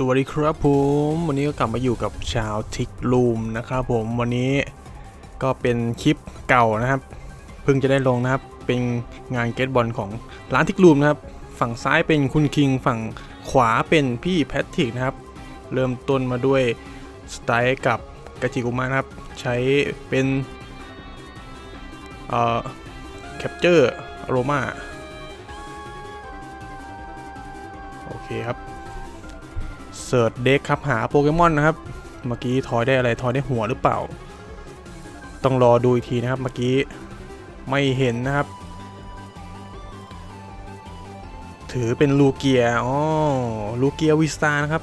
สวัสดีครับผมวันนี้ก็กลับมาอยู่กับชาวทิกลูมนะครับผมวันนี้ก็เป็นคลิปเก่านะครับ เพิ่งจะได้ลงนะครับ เป็นงานเกตบอลของร้านทิกลูมนะครับ ฝั่งซ้ายเป็นคุณคิง ฝั่งขวาเป็นพี่แพทริกนะครับ เริ่มต้นมาด้วยสไตล์กับกาจิกุมะนะครับ ใช้เป็นเอ่อแคปเจอร์อโรมาโอเคครับ เสิร์ชเด็กครับหาโปเกมอนนะครับ เมื่อกี้ทอยได้อะไรทอยได้หัวหรือเปล่า ต้องรอดูอีกทีนะครับเมื่อกี้ไม่เห็นนะครับ ถือเป็นลูเกียอ๋อลูเกียวิสตานะครับ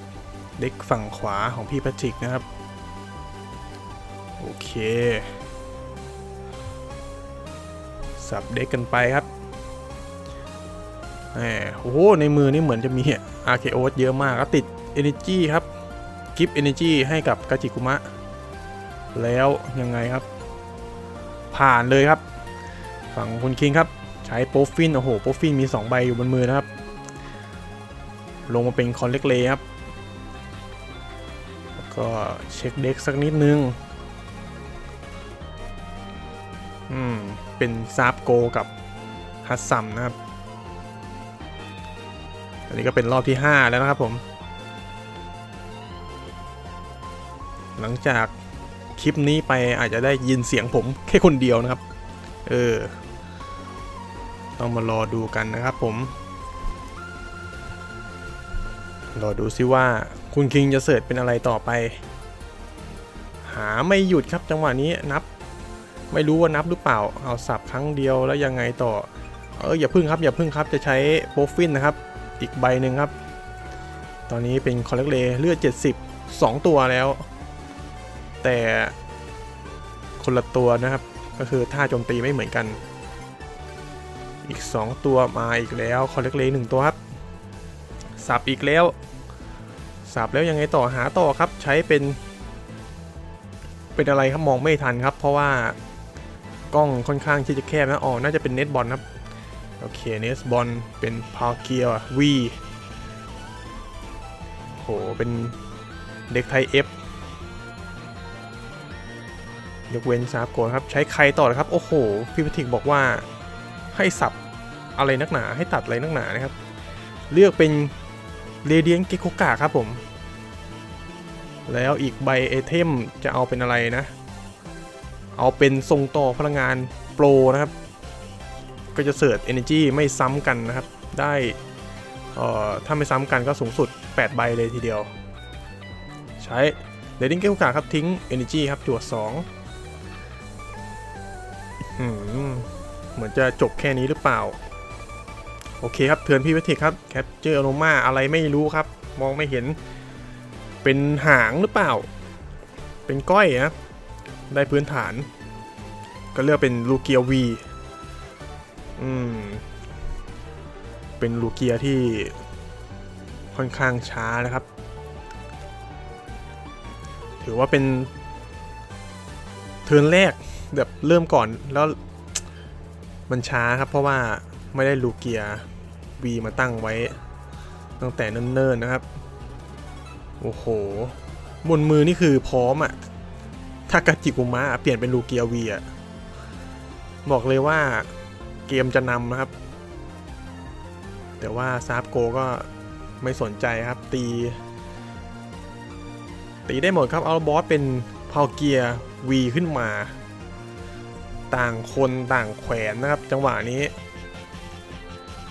เด็กฝั่งขวาของพี่แพทริกนะครับ โอเค สับเด็กกันไปครับแหมโอ้โห ในมือนี่เหมือนจะมี RKO เยอะมากก็ติด Energy ครับกิฟต์ Energy ให้กับกาจิกุมะ แล้วยังไงครับ ผ่านเลยครับ ฝั่งคุณคิงครับ ใช้โปรฟินโอ้โหโปรฟินมี 2 ใบอยู่บนมือนะครับ ลงมาเป็นคอนเล็กเลยครับแล้วก็เช็คเด็กสักนิดนึงอืม เป็นซาบโกกับฮัตซัมนะครับ อันนี้ก็เป็นรอบที่ 5 แล้วนะครับผม หลังจากคลิปนี้ไปอาจจะได้ยินเสียงผมแค่คนเดียวนะครับ เออ ต้องมารอดูกันนะครับผม รอดูซิว่าคุณคิงจะเสิร์ชเป็นอะไรต่อไป หาไม่หยุดครับจังหวะนี้นับ ไม่รู้ว่านับหรือเปล่า เอาสับครั้งเดียวแล้วยังไงต่อ เอออย่าพึ่งครับอย่าพึ่งครับจะใช้โปรฟินนะครับ อีกใบหนึ่งครับ ตอนนี้เป็นคอลเลกเลเลือด 70 2 ตัวแล้ว แต่คนละตัวนะครับ ก็คือท่าโจมตีไม่เหมือนกัน อีก 2 ตัวมาอีกแล้วคอเล็กเลหนึ่งตัวครับสับอีกแล้วสับแล้วยังไงต่อหาต่อครับใช้เป็น เป็นอะไรครับมองไม่ทันครับ เพราะว่ากล้องค่อนข้างที่จะแคบนะอ๋อน่าจะเป็นเน็ตบอลครับโอเคเนสบอลเป็นพาวเกียร์วีโหเป็นเด็กไทย F ยกเว้นซาบโกนครับ ใช้ใครต่อนะครับ โอ้โหพี่พัทิกบอกว่าให้สับอะไรนักหนา ให้ตัดอะไรนักหนานะครับ เลือกเป็นเรเดียนเกโกกะครับผม แล้วอีกใบไอเทมจะเอาเป็นอะไรนะ เอาเป็นทรงต่อพลังงานโปรนะครับ ก็จะเสิร์ช Energy ไม่ซ้ำกันนะครับ ได้ถ้าไม่ซ้ำกันก็สูงสุด 8 ใบเลยทีเดียว ใช้เดดดิ้งเกลกาครับทิ้ง Energy ครับจวด2อืม เหมือนจะจบแค่นี้หรือเปล่า โอเคครับเทือนพี่วิเทคครับแคปเจอร์โนมาอะไรไม่รู้ครับ มองไม่เห็น เป็นหางหรือเปล่า เป็นก้อยนะได้พื้นฐาน ก็เลือกเป็นลูเกียวีอืม เป็นลูเกียที่ค่อนข้างช้านะครับ ถือว่าเป็นเทิร์นแรก แบบเริ่มก่อนแล้วมันช้าครับ เพราะว่าไม่ได้ลูเกียวีมาตั้งไว้ ตั้งแต่เนิ่นๆนะครับ โอ้โห บนมือนี่คือพร้อมอะถ้ากาจิกุมะเปลี่ยนเป็นลูเกียวีอะบอกเลยว่าเกมจะนำนะครับ แต่ว่าซาบโกก็ไม่สนใจครับตี ตีได้หมดครับ เอาบอสเป็นพาวเกียวีขึ้นมา ต่างคนต่างแขวนนะครับ จังหวะนี้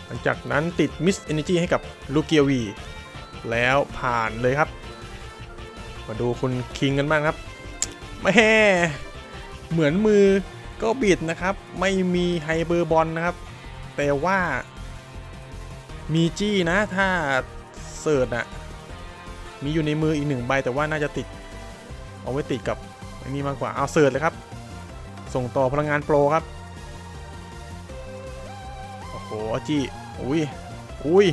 หลังจากนั้นติดมิสเอเนจีให้กับลูเกียวี แล้วผ่านเลยครับ มาดูคุณคิงกันบ้างครับแม่เหมือนมือก็บิดนะครับ ไม่มีไฮเบอร์บอลนะครับ แต่ว่ามีจี้นะถ้าเสิร์ชอะมีอยู่ในมืออีกหนึ่งใบแต่ว่าน่าจะติดเอาไว้ติดกับอันนี้มากกว่าเอาเสิร์ชเลยครับ ส่งต่อพลังงานโปรครับ โอ้โหจี้อุ้ยอุ้ย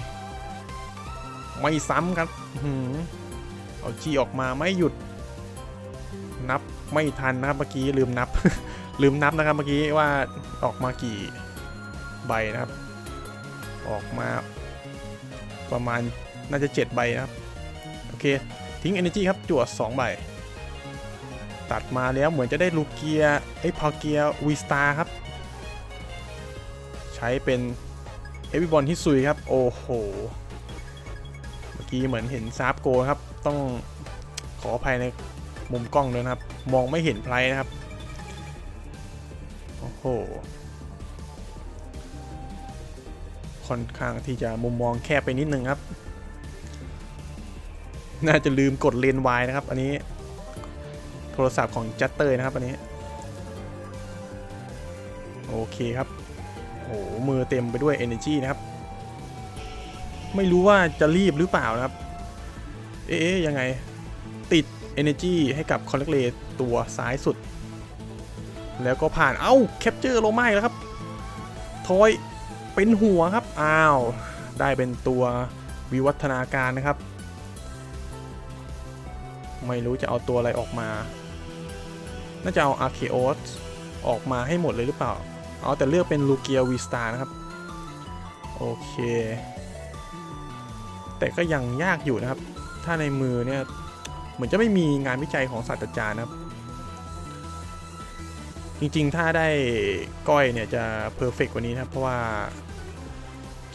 ไม่ซ้ำครับเอาจี้ออกมาไม่หยุด นับไม่ทันนะครับเมื่อกี้ลืมนับ ลืมนับนะครับเมื่อกี้ว่าออกมากี่ใบนะครับ ออกมาประมาณน่าจะ 7 ใบนะครับ โอเค ทิ้ง Energy ครับจั่ว2ใบ ตัดมาแล้วเหมือนจะได้ลูกเกียไอ้พาเกียวีสตาครับ ใช้เป็นเฮฟวี่บอลที่ซุยครับ โอ้โห เมื่อกี้เหมือนเห็นซาร์ฟโกครับ ต้องขออภัยในมุมกล้องด้วยนะครับ มองไม่เห็นไพรนะครับ โอ้โห ค่อนข้างที่จะมุมมองแคบไปนิดนึงครับ น่าจะลืมกดเลนวายนะครับ อันนี้ รศัพท์ของจัตเตอร์นะครับอันนี้ โอเคครับโอ้โหมือเต็มไปด้วย Energy นะครับ ไม่รู้ว่าจะรีบหรือเปล่านะครับ เอ๊ะยังไงติด Energy ให้กับคอนเ e กเลตัวซ้ายสุด แล้วก็ผ่านเอ้าแคปเจอร์โลไม้แล้วครับ ทอยเป็นหัวครับ อ้าว ได้เป็นตัววิวัฒนาการนะครับ ไม่รู้จะเอาตัวอะไรออกมา น่าจะเอา Archeos ออกมาให้หมดเลยหรือเปล่า เอาแต่เลือกเป็นลูเกียวีสตานะครับ โอเค แต่ก็ยังยากอยู่นะครับ ถ้าในมือเนี่ย เหมือนจะไม่มีงานวิจัยของศาสตราจารย์นะครับ จริงๆ ถ้าได้ก้อยเนี่ยจะเพอร์เฟกกว่านี้นะครับ เพราะว่า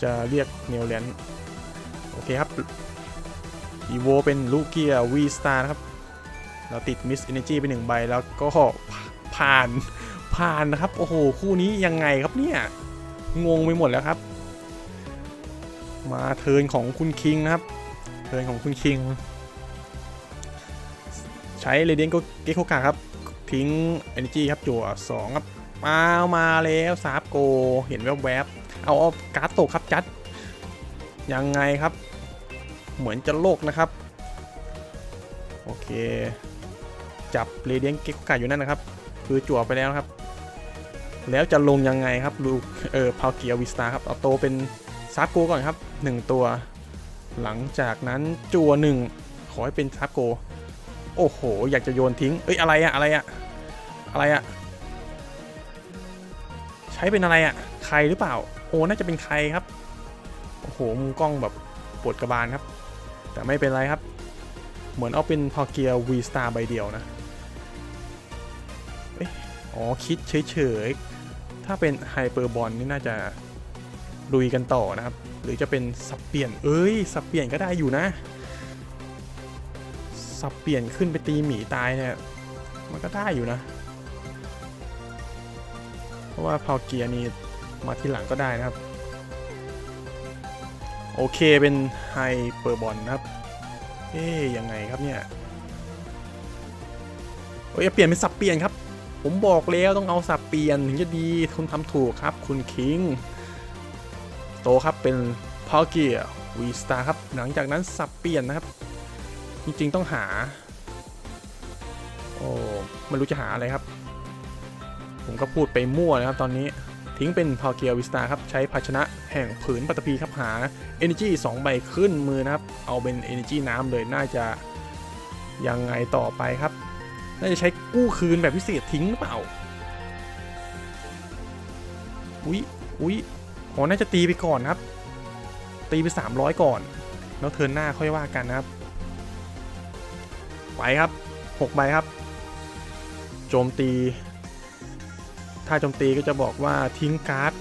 จะเรียกเนลแลนโอเคครับอีโวเป็นลูเกียวีสตาร์นะครับ เราติดมิส e อ e น g y ไปหนึ่งใบแล้วก็ผ่านผ่านนะครับ โอ้โห คู่นี้ยังไงครับเนี่ย งงไปหมดแล้วครับ มาเทินของคุณคิงนะครับ เทินของคุณคิง ใช้เรเดียนก็เกโคกาครับ ทิ้ง Energy ครับจั่ว2ครับมามาแล้วซาบโก เห็นแวบๆ เอาเอาการ์ดตกครับจัด ยังไงครับ เหมือนจะโลกนะครับ โอเค จับเรเดียนเกโคกาอยู่นั่นนะครับ คือจั่วไปแล้วครับ แล้วจะลงยังไงครับลูเออพาวเกียวิสตาครับเอาโตเป็นซาบโกก่อนครับ 1 ตัว หลังจากนั้นจั่วหนึ่งขอให้เป็นซาบโก โอ้โห อยากจะโยนทิ้ง เอ้ยอะไรอะอะไรอะอะไรอะใช้เป็นอะไรอะใครหรือเปล่า โอ้น่าจะเป็นใครครับโอ้โหมุมกล้องแบบปวดกระบาลครับ แต่ไม่เป็นไรครับ เหมือนเอาเป็นพอเกียวีสตาร์ใบเดียวนะ อ๋อ คิดเฉยๆ ถ้าเป็นไฮเปอร์บอลนี่น่าจะลุยกันต่อนะครับ หรือจะเป็นสับเปลี่ยน เอ้ย สับเปลี่ยนก็ได้อยู่นะ สับเปลี่ยนขึ้นไปตีหมีตายเนี่ย มันก็ได้อยู่นะ เพราะว่าพาวเกียร์นี่มาทีหลังก็ได้นะครับ โอเคเป็นไฮเปอร์บอลนะครับ เอ๊ยยังไงครับเนี่ย โอ้ยเปลี่ยนเป็นสับเปลี่ยนครับ ผมบอกแล้วต้องเอาสับเปลี่ยนถึงจะดีคุณทำถูกครับ คุณคิง โตครับเป็นพาวเกียร์วีสตาร์ครับหลังจากนั้นสับเปลี่ยนนะครับ จริงๆต้องหา โอ้ไม่รู้จะหาอะไรครับ ผมก็พูดไปมั่วนะครับตอนนี้ทิ้งเป็นพาวเกียวิสตาครับ ใช้ภาชนะแห่งผืนปัตตภีครับหา Energy 2 ใบขึ้นมือนะครับ เอาเป็น Energy น้ำเลยน่าจะยังไงต่อไปครับ น่าจะใช้กู้คืนแบบพิเศษทิ้งหรือเปล่า อุ๊ยอุ๊ยอ๋อน่าจะตีไปก่อนครับ ตีไป 300 ก่อน แล้วเทินหน้าค่อยว่ากันนะครับ ไปครับ6ใบครับ โจมตี ถ้าโจมตีก็จะบอกว่าทิ้งการ์ด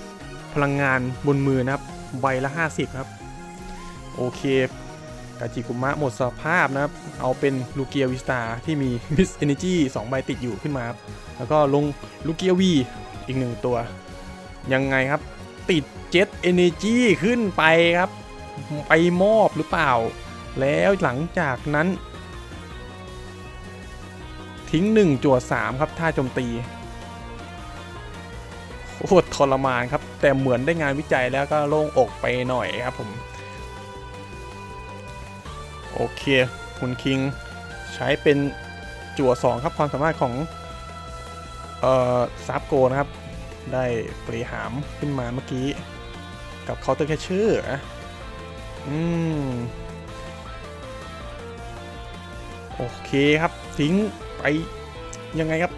พลังงานบนมือนะครับ ใบละ 50 ครับ โอเค กาจิกุมะหมดสภาพนะครับ เอาเป็นลูเกียวิสตาที่มีมิสเอเนจี2ใบติดอยู่ขึ้นมาครับ แล้วก็ลงลูเกียวีอีกหนึ่งตัว ยังไงครับ ติดเจ็ตเอเนจีขึ้นไปครับ ไปมอบหรือเปล่า แล้วหลังจากนั้น ทิ้ง 1จั่ว3ครับถ้าโจมตีโคตรทรมานครับ แต่เหมือนได้งานวิจัยแล้วก็โล่งอกไปหน่อยครับผม โอเค คุณคิงใช้เป็นจั่ว 2 ครับความสามารถของ เอ่อซับโกนะครับ ได้ปรีหามขึ้นมาเมื่อกี้ กับเคาน์เตอร์แคชเชอร์อืม โอเคครับ ทิ้งไปยังไงครับ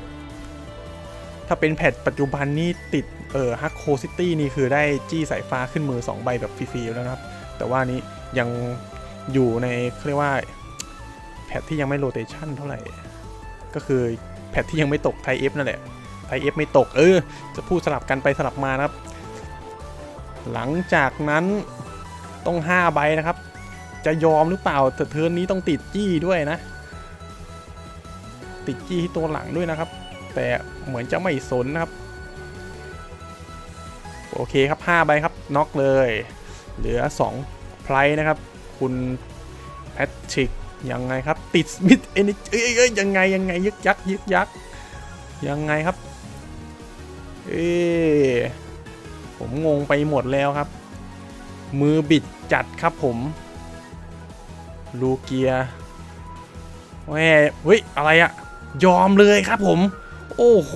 ถ้าเป็นแพทปัจจุบันนี่ติด เอ่อฮักโคซิตี้นี่คือได้จี้สายฟ้าขึ้นมือ 2 ใบแบบฟรีๆแล้วนะครับ แต่ว่านี้ยัง อยู่ในเรียกว่าแพทที่ยังไม่โรเตชันเท่าไหร่ ก็คือแพทที่ยังไม่ตกไทเอฟนั่นแหละไทเอฟไม่ตกเออ จะพูดสลับกันไปสลับมานะครับ หลังจากนั้นต้อง 5 ใบนะครับ จะยอมหรือเปล่าแต่เทิร์นนี้ต้องติดจี้ด้วยนะ ติดจี้ที่ตัวหลังด้วยนะครับ แต่เหมือนจะไม่สนนะครับ โอเคครับ 5 ใบครับน็อกเลย เหลือ 2 ไพรนะครับ คุณแพทริกยังไงครับ ติดมิธเอ็นยเอ้ยยังไงยังไงยึกยักยึกยักยังไงครับ เอ้ผมงงไปหมดแล้วครับ มือบิดจัดครับผม ลูเกียแหม่เฮ้ย อะไรอะยอมเลยครับผม โอ้โห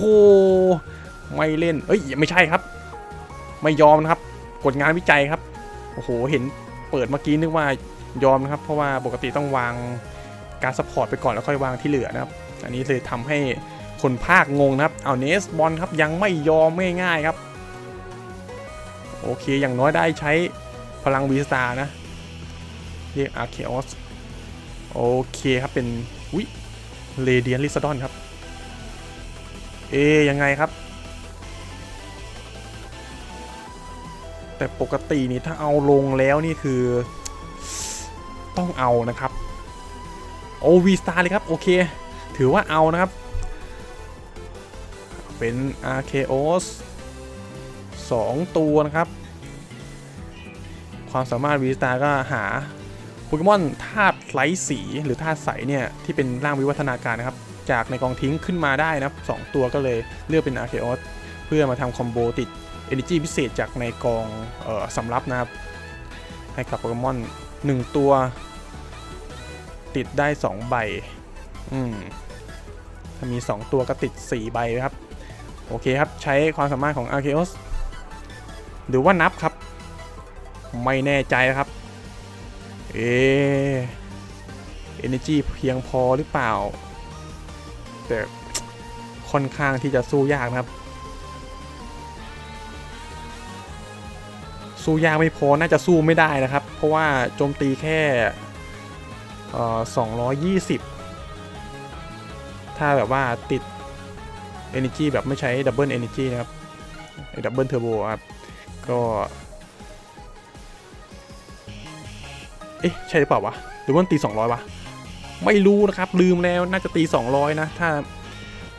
ไม่เล่น เอ้ย ไม่ใช่ครับ ไม่ยอมนะครับ กดงานวิจัยครับ โอ้โห เห็นเปิดเมื่อกี้นึกว่า ยอมนะครับ เพราะว่าปกติต้องวางการซัพพอร์ตไปก่อนแล้วค่อยวางที่เหลือนะครับ อันนี้เลยทำให้คนภาคงงนะครับ เอาเนสบอลครับยังไม่ยอมง่ายๆครับ โอเคอย่างน้อยได้ใช้พลังวีสตาร์นะ เรียกอาร์เคออสโอเคครับเป็นวิเรเดียนลิซดอนครับ เอะยังไงครับ แต่ปกตินี่ถ้าเอาลงแล้วนี่คือ ต้องเอานะครับโอวีสตาร์เลยครับ โอเค ถือว่าเอานะครับ เป็น Arceus 2 ตัวนะครับ ความสามารถวีสตาร์ก็หาโปเกมอนธาตุไร้สีหรือธาตุใสเนี่ย ที่เป็นร่างวิวัฒนาการนะครับ จากในกองทิ้งขึ้นมาได้นะครับ 2 ตัวก็เลยเลือกเป็น Arceus เพื่อมาทำคอมโบติด Energy พิเศษจากในกองออสำรับนะครับ ให้กับโปเกมอน 1 ตัว ติดได้ 2 ใบ อืม ถ้ามี 2 ตัวก็ติด 4 ใบนะครับ โอเคครับ ใช้ความสามารถของ Arceus หรือว่านับครับ ไม่แน่ใจนะครับ เอ Energy เพียงพอหรือเปล่า แต่ค่อนข้างที่จะสู้ยากนะครับ สู้ยากไม่พอน่าจะสู้ไม่ได้นะครับ เพราะว่าโจมตีแค่เอ่อ220ถ้าแบบว่าติด Energy แบบไม่ใช้ Double Energy นะครับดับเบิลเทอร์โบครับ ก็ เอ๊ะ ใช่หรือเปล่าวะ หรือว่าตี 200 วะ ไม่รู้นะครับ ลืมแล้วน่าจะตี 200 นะ ถ้า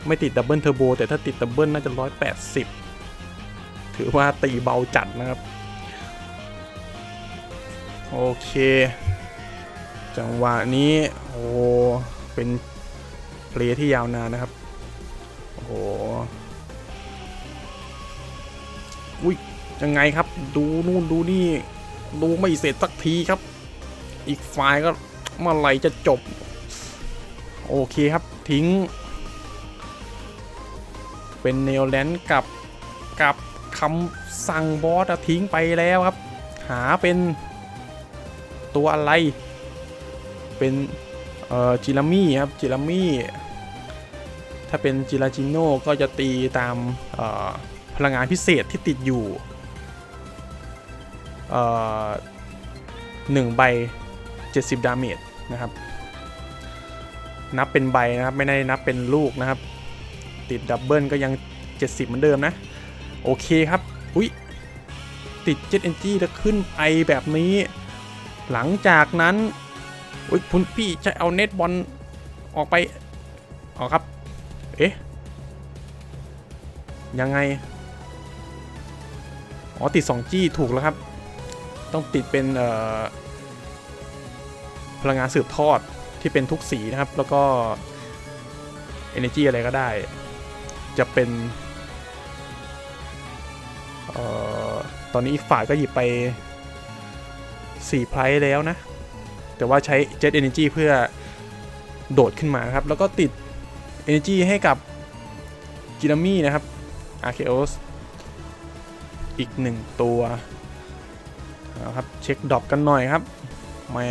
ไม่ติดดับเบิลเทอร์โบแต่ถ้าติดดับเบิลน่าจะ 180 ถือว่าตีเบาจัดนะครับ โอเค จังหวะนี้โอ้เป็นเพลย์ที่ยาวนานนะครับ โอ้โหอุ้ยยังไงครับ ดูนู่นดูนี่ดูไม่เสร็จสักทีครับ อีกฝ่ายก็เมื่อไหร่จะจบ โอเคครับทิ้ง เป็นเนลแลนด์กับกับคำสั่งบอสทิ้งไปแล้วครับ หาเป็น ตัวอะไร เป็นเอ่อจิรามี่ครับจิรามี่ ถ้าเป็นจิราจิโน่ก็จะตีตามพลังงานพิเศษที่ติดอยู่เอ่อหนึ่งใบ 70 ดาเมจนะครับ นับเป็นใบนะครับ ไม่ได้นับเป็นลูกนะครับ ติดดับเบิลก็ยัง 70 เหมือนเดิมนะ โอเคครับ อุ้ยติดเจ็ตเอนจีแล้วขึ้นไปแบบนี้ หลังจากนั้นอุ้ยคุณพี่จะเอาเน็ตบอลออกไปออกครับ เอ๊ะ ยังไง อ๋อติด 2G ถูกแล้วครับ ต้องติดเป็นพลังงานสืบทอดที่เป็นทุกสีนะครับ แล้วก็ Energy อะไรก็ได้ จะเป็นออตอนนี้อีกฝ่ายก็หยิบไป 4ไพร์แล้วนะ แต่ว่าใช้ Jet Energy เพื่อโดดขึ้นมาครับ แล้วก็ติด Energy ให้กับจินามี่นะครับ Arceus อีกหนึ่งตัวนะครับ เช็คดรอปกันหน่อยครับแม่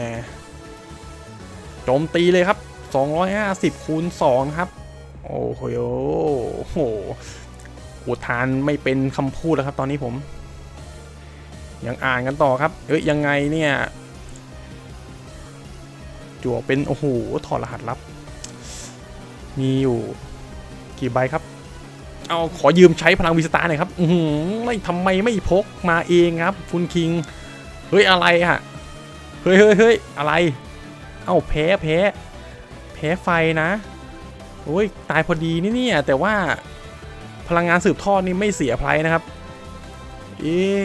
โจมตีเลยครับ 250คูณ2ครับ โอ้โหโอ้โหอุทานไม่เป็นคำพูดแล้วครับตอนนี้ผม ยังอ่านกันต่อครับ เอ้ยยังไงเนี่ยจั่วเป็น โอ้โห ถอดรหัสลับ มีอยู่กี่ใบครับ เอาขอยืมใช้พลังวิสตาร์หน่อยครับ อือหือไม่ทำไมไม่พกมาเองครับ คุณคิง เฮ้ย อะไรอะเฮ้ยเฮ้ยเฮ้ยอะไร เอ้าแพ้แพ้แพ้ไฟนะ โอ้ย ตายพอดีนี่เนี่ย แต่ว่าพลังงานสืบทอดนี่ไม่เสียไพรนะครับ เอ๊ะ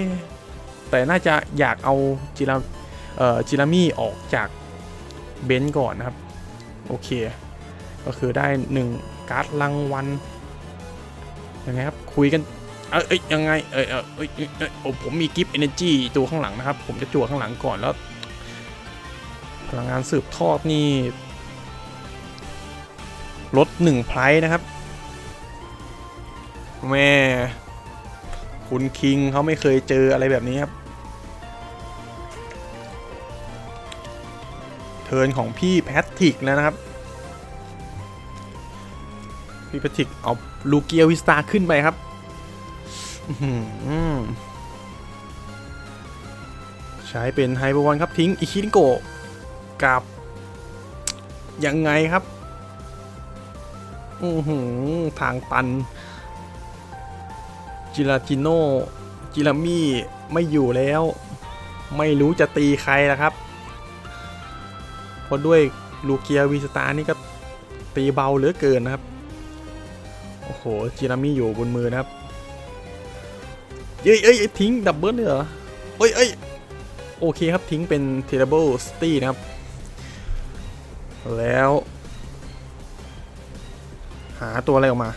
แต่น่าจะอยากเอาจิราจิรามี่ออกจากเบนซ์ก่อนนะครับ โอเค ก็คือได้หนึ่งการ์ดรางวัลยังไงครับคุยกันเอ้ยยังไงเอ้ยเอ้ยเอ้ยเอ้ยเอ้ยโอ้ผมมีกิฟต์เอเนจีตัวข้างหลังนะครับ ผมจะจั่วข้างหลังก่อนแล้ว พลังงานสืบทอดนี่ลดหนึ่งไพรนะครับแม่ คุณคิงเขาไม่เคยเจออะไรแบบนี้ครับ เทิร์นของพี่แพทริกแล้วนะครับ พี่แพทริกเอาลูเกียวิสตาขึ้นไปครับใช้เป็นไฮเปอร์วันครับทิ้งอิคิริโกกับ ยังไงครับ อือหือทางตัน จิราจิโน่จิรามี่ไม่อยู่แล้ว ไม่รู้จะตีใครแล้วครับเพราะด้วยลูเกียวีสตาร์นี่ก็ตีเบาเหลือเกินนะครับ โอ้โหจิรามี่อยู่บนมือนะครับ เอ้ยเอ้ยทิ้งดับเบิลเลยเหรอเอ้ยเอ้ยโอเคครับทิ้งเป็น Terrible City นะครับ แล้ว หาตัวอะไรออกมา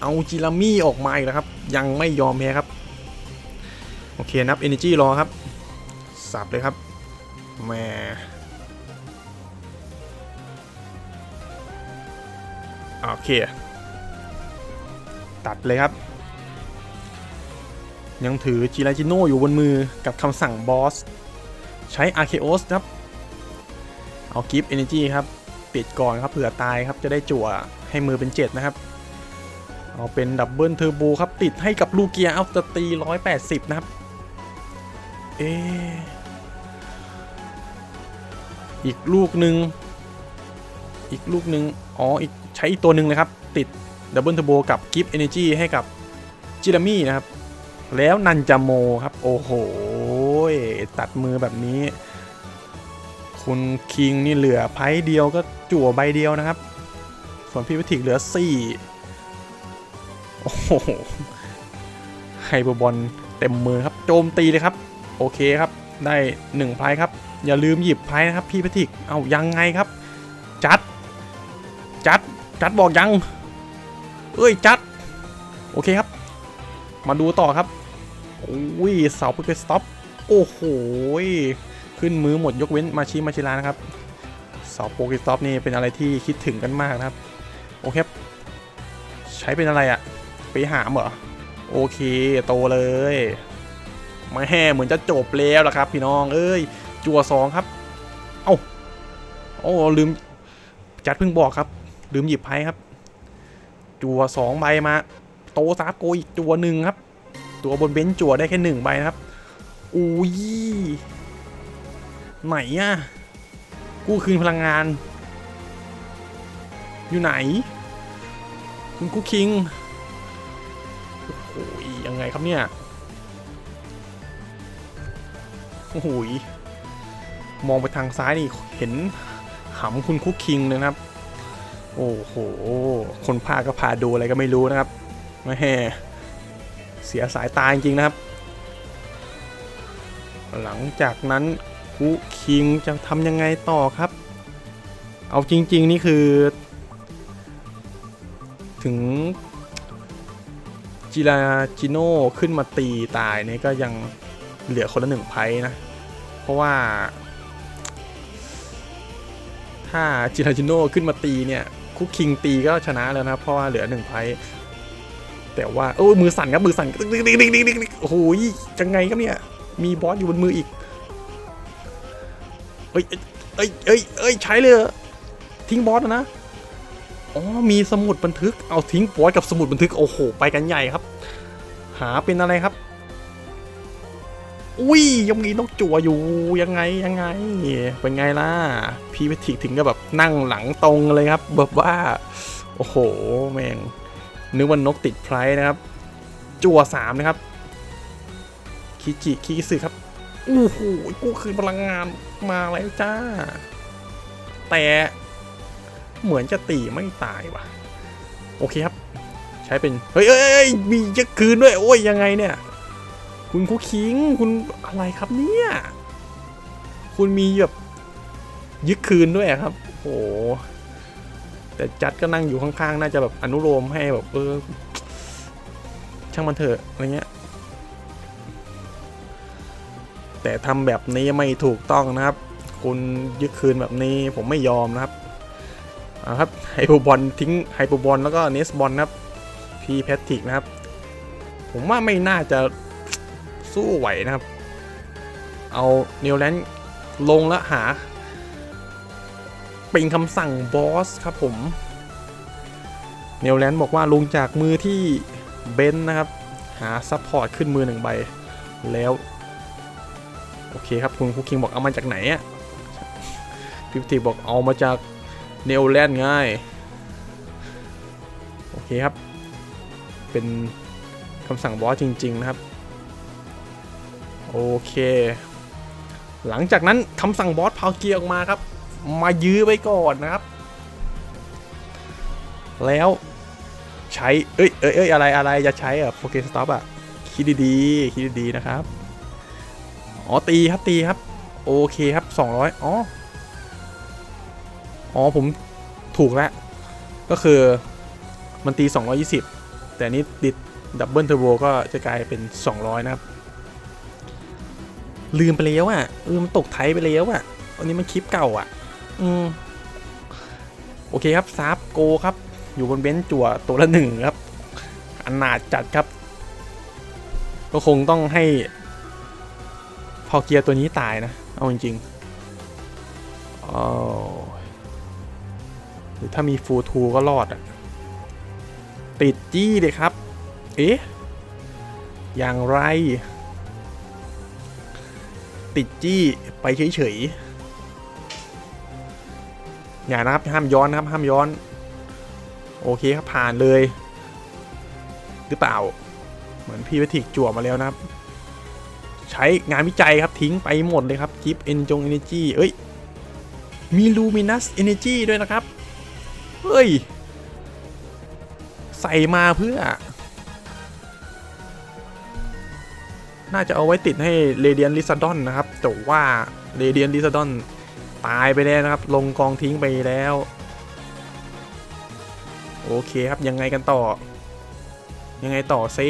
เอาจิรามี่ออกมาอีกแล้วครับ ยังไม่ยอมแพ้ครับ โอเคนับ Energy รอครับ สับเลยครับแหมโอเค ตัดเลยครับ ยังถือจิราจิโน่อยู่บนมือกับคำสั่งบอส ใช้ a r c e o s ครับ เอากิฟต์ Energy ครับ ปิดก่อนครับเผื่อตายครับจะได้จั่วให้มือเป็น 7 นะครับ เอาเป็นดับเบิลเทอร์โบครับ ติดให้กับลูเกียเอาจะตี180นะครับเอออีกลูกหนึ่งอีกลูกหนึ่งอ๋ออีกใช้อีกตัวหนึ่งเลยครับ ติดดับเบิลเทอร์โบกับกิฟต์เอเนจีให้กับจิรามี่นะครับ แล้วนันจาโมครับ โอ้โห ตัดมือแบบนี้ คุณคิงนี่เหลือไพ่เดียวก็จั่วใบเดียวนะครับ ส่วนพี่วิทิกเหลือ4 โอ้โหไฮเปอร์บอลเต็มมือครับ โจมตีเลยครับ โอเคครับ ได้1ไพ่ครับ อย่าลืมหยิบไพ่นะครับพี่พทิก เอายังไงครับ จัด จัด จัดบอกยัง เอ้ยจัด โอเคครับ มาดูต่อครับโอ้ยเสาเพื่อสต็อป โอ้โห ขึ้นมือหมดยกเว้นมาชิมาชิลานะครับเสาโปรกิสต็อปนี่เป็นอะไรที่คิดถึงกันมากนะครับ โอเคใช้เป็นอะไรอะ ไปหามเหรอ โอเค โตเลยไม่แห่เหมือนจะจบแล้วล่ะครับ พี่น้อง เอ้ย จั่วสองครับ เอ้าโอ้ลืม จัดเพิ่งบอกครับ ลืมหยิบไพ่ครับ จั่วสองใบมา โตซาโกอีกจั่วหนึ่งครับ ตัวบนเบนซ์จั่วได้แค่หนึ่งใบนะครับอุ้ยไหนอะกู้คืนพลังงาน อยู่ไหน คุณกุ๊กคิง งไงครับเนี่ย โอ้โหยมองไปทางซ้ายนี่เห็นหำคุณคุกคิงเลยนะครับ โอ้โห คนพาก็พาดูอะไรก็ไม่รู้นะครับไม่เสียสายตาจริงๆนะครับ หลังจากนั้นคุกคิงจะทำยังไงต่อครับ เอาจริง ๆ นี่คือ ถึง จิราจิโน่ขึ้นมาตีตายเนี่ยก็ยังเหลือคนละหนึ่งไพ่นะ เพราะว่า ถ้าจิราจิโน่ขึ้นมาตีเนี่ยคุกคิงตีก็ชนะแล้วนะเพราะว่าเหลือหนึ่งไพ่แต่ว่าโอ้ยมือสั่นครับมือสั่นโอ้โหจังไงครับเนี่ยมีบอสอยู่บนมืออีกเอ้ยเอ้ยเอ้ยเอ้ยใช้เลยทิ้งบอสนะ อ๋อมีสมุดบันทึกเอาทิ้งบอสกับสมุดบันทึกโอ้โหไปกันใหญ่ครับ หาเป็นอะไรครับ อุ้ยยังมีนกจั่วอยู่ยังไงยังไง เป็นไงล่ะพี่พิธิกถึงก็แบบนั่งหลังตรงเลยครับแบบว่าโอ้โหแม่งนึกว่านกติดไพร์นะครับ จั่วสามนะครับคิจิคิสึครับอู้หูกูคืนพลังงานมาแล้วจ้า แต่ เหมือนจะตีไม่ตายว่ะ โอเคครับ ใช้เป็น เฮ้ยเอ้ยเอ้ยมีจะคืนด้วย โอ้ยยังไงเนี่ย คุณคุกคิง คุณอะไรครับเนี่ย คุณมีแบบยึดคืนด้วยครับ โอ้แต่จัดก็นั่งอยู่ข้างๆ น่าจะแบบอนุโลมให้แบบเออ ช่างมันเถอะอะไรเงี้ย แต่ทำแบบนี้ไม่ถูกต้องนะครับ คุณยึดคืนแบบนี้ผมไม่ยอมนะครับ ครับไฮโปบอลทิ้งไฮโปบอลแล้วก็เนสบอลนะครับพีแพทริกนะครับ ผมว่าไม่น่าจะสู้ไหวนะครับ เอาเนวแลนด์ลงแล้วหาเป็นคำสั่งบอสครับผมเนวแลนด์บอกว่าลงจากมือที่เบนซ์นะครับ หาซัพพอร์ตขึ้นมือหนึ่งใบแล้ว โอเคครับ คุณคุกคิงบอกเอามาจากไหนอะพิพติบอกเอามาจาก เนวแลนด์ง่าย โอเคครับ เป็นคำสั่งบอสจริง ๆ นะครับ โอเค หลังจากนั้นคำสั่งบอสพาวเกียออกมาครับ มายื้อไว้ก่อนนะครับ แล้วใช้ เอ้ยเอ้ยเอ้ยอะไรอะไรจะใช้อะโปเกสต็อปอะคิดดีๆ คิดดีๆ นะครับ อ๋อ ตีครับตีครับ โอเคครับ 200 อ๋ออ๋อ ผมถูกแล้ว ก็คือมันตี 220 แต่นี้ติดดับเบิลเทอร์โบก็จะกลายเป็น 200 นะครับ ลืมไปแล้วอะเออมันตกไทยไปแล้วอะอันนี้มันคลิปเก่าอะ อืม โอเคครับซาบโกครับ อยู่บนเบนซ์จั่วตัวละหนึ่งครับอนาจจัดครับ ก็คงต้องให้พอเกียร์ตัวนี้ตายนะ เอาจริงๆอ๋อ รือถ้ามีฟูทูก็รอดอะติดจี้เลยครับ เอ๊ะ อย่างไร ติดจี้ไปเฉยๆ อย่านะครับ ห้ามย้อนนะครับ ห้ามย้อน โอเคครับ ผ่านเลย หรือเปล่า เหมือนพี่วิทิกจั่วมาแล้วนะครับ ใช้งานวิจัยครับ ทิ้งไปหมดเลยครับกิฟเอนจงเอเนจีเอ้ย มีลูมินัสเอเนจีด้วยนะครับ เฮ้ย ใส่มาเพื่อ น่าจะเอาไว้ติดให้เรเดียนลิซาดอนนะครับ แต่ว่าเรเดียนลิซาดอนตายไปแล้วนะครับ ลงกองทิ้งไปแล้ว โอเคครับ ยังไงกันต่อ ยังไงต่อซิ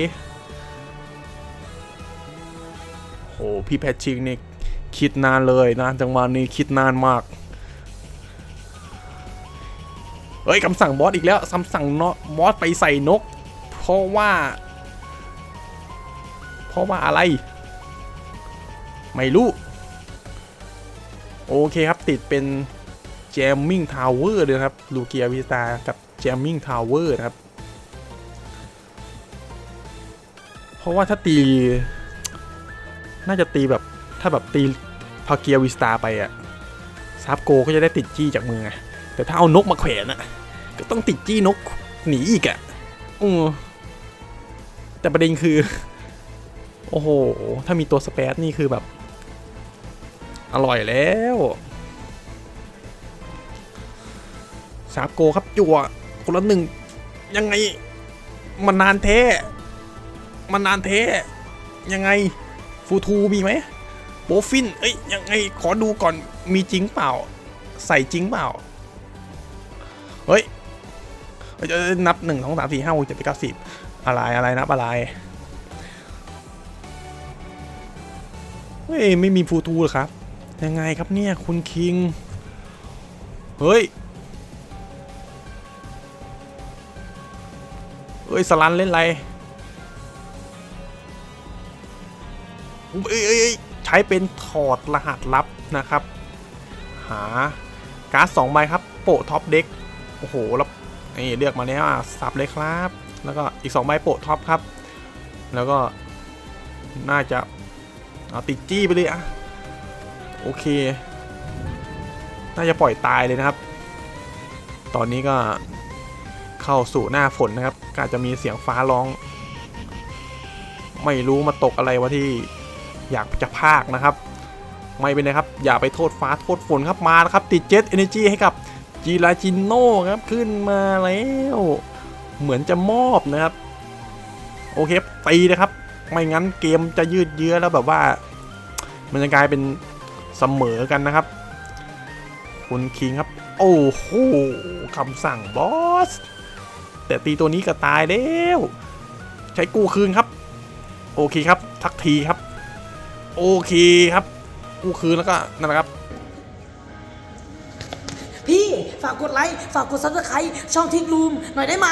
โห พี่แพทชิงนี่คิดนานเลยนะจังหวะนี้คิดนานมาก เฮ้ยคำสั่งบอสอีกแล้วคำสั่งเนาะบอสไปใส่นก เพราะว่า เพราะว่าอะไร ไม่รู้ โอเคครับติดเป็น Jamming Tower เลยครับลูเกียวิสตากับ Jamming Tower นะครับ เพราะว่าถ้าตี น่าจะตีแบบถ้าแบบตีพาเกียวิสตาไปอะซาบโกก็จะได้ติดจี้จากมือไง แต่ถ้าเอานกมาแขวนอะก็ต้องติดจี้นกหนีอีกอะอือแต่ประเด็นคือ โอ้โห ถ้ามีตัวสเปซนี่คือแบบ อร่อยแล้วสาบโกครับจั่วคนละหนึ่งยังไง มันนานแท้มันนานแท้ยังไงฟูทูมีไหมโบฟิน เอ้ยยังไงขอดูก่อนมีจริงเปล่า ใส่จริงเปล่า เฮ้ยเอ้ยเอ้ยนับหนึ่งสองสามสี่ห้าหกเจ็ดแปดเก้าสิบอะไรอะไรนับอะไรเฮ้ยไม่มีฟูทูเหรอครับ ยังไงครับเนี่ยคุณคิง เฮ้ยเฮ้ยสลันเล่นอะไรเอ้ยใช้เป็นถอดรหัสลับนะครับ หาการ์ดสองใบครับ โปะท็อปเด็ก อ้โหแล้วนี่เลือกมาแล้วอะสับเลยครับ แล้วก็อีก 2 ใบโปะท็อปครับ แล้วก็น่าจะเอาติดจี้ไปเลยอะโอเค น่าจะปล่อยตายเลยนะครับ ตอนนี้ก็เข้าสู่หน้าฝนนะครับก็อาจจะมีเสียงฟ้าร้อง ไม่รู้มาตกอะไรวะที่อยากจะพากนะครับ ไม่เป็นไรครับ อย่าไปโทษฟ้าโทษฝนครับมาแล้วครับ ติดเจ็ตเอเนจีให้กับ จีราจินโน่ครับขึ้นมาแล้ว เหมือนจะมอบนะครับ โอเคตีนะครับ ไม่งั้นเกมจะยืดเยื้อแล้วแบบว่า มันจะกลายเป็นเสมอกันนะครับ คุณคิงครับ โอ้โหคำสั่งบอส แต่ตีตัวนี้ก็ตายแล้วใช้กู้คืนครับ โอเคครับ ทักทีครับ โอเคครับ กู้คืนแล้วก็นั่นแหละครับ ฝากกดไลค์ ฝากกดซับสไครต์ช่องทิกลูมหน่อยได้ไหม